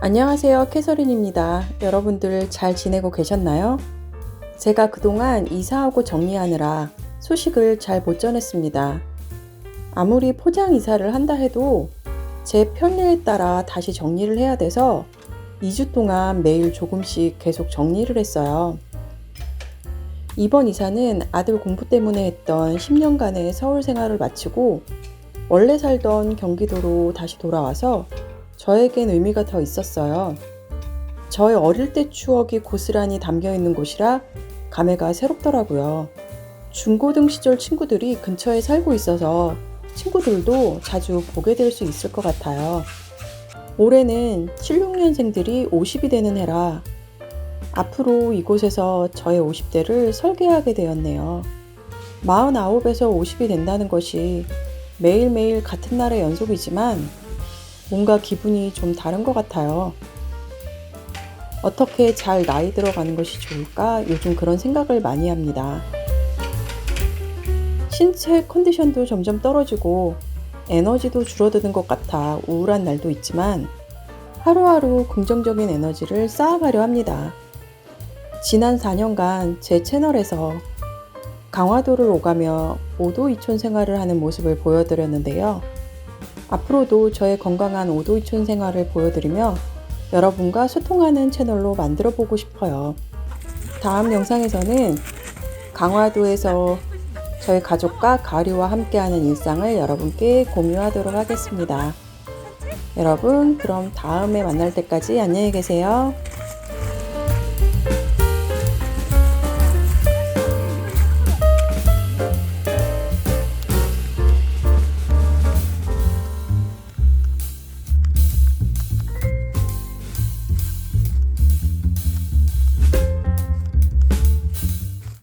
안녕하세요. 캐서린입니다. 여러분들 잘 지내고 계셨나요? 제가 그동안 이사하고 정리하느라 소식을 잘 못 전했습니다. 아무리 포장 이사를 한다 해도 제 편리에 따라 다시 정리를 해야 돼서 2주 동안 매일 조금씩 계속 정리를 했어요. 이번 이사는 아들 공부 때문에 했던 10년간의 서울 생활을 마치고 원래 살던 경기도로 다시 돌아와서 저에겐 의미가 더 있었어요. 저의 어릴 때 추억이 고스란히 담겨 있는 곳이라 감회가 새롭더라고요. 중고등 시절 친구들이 근처에 살고 있어서 친구들도 자주 보게 될 수 있을 것 같아요. 올해는 76년생들이 50이 되는 해라 앞으로 이곳에서 저의 50대를 설계하게 되었네요. 49에서 50이 된다는 것이 매일매일 같은 날의 연속이지만 뭔가 기분이 좀 다른 것 같아요. 어떻게 잘 나이 들어가는 것이 좋을까 요즘 그런 생각을 많이 합니다. 신체 컨디션도 점점 떨어지고 에너지도 줄어드는 것 같아 우울한 날도 있지만 하루하루 긍정적인 에너지를 쌓아가려 합니다. 지난 4년간 제 채널에서 강화도를 오가며 오도 이촌 생활을 하는 모습을 보여드렸는데요. 앞으로도 저의 건강한 오도 이촌 생활을 보여드리며 여러분과 소통하는 채널로 만들어 보고 싶어요. 다음 영상에서는 강화도에서 저희 가족과 가을이와 함께하는 일상을 여러분께 공유하도록 하겠습니다. 여러분, 그럼 다음에 만날 때까지 안녕히 계세요.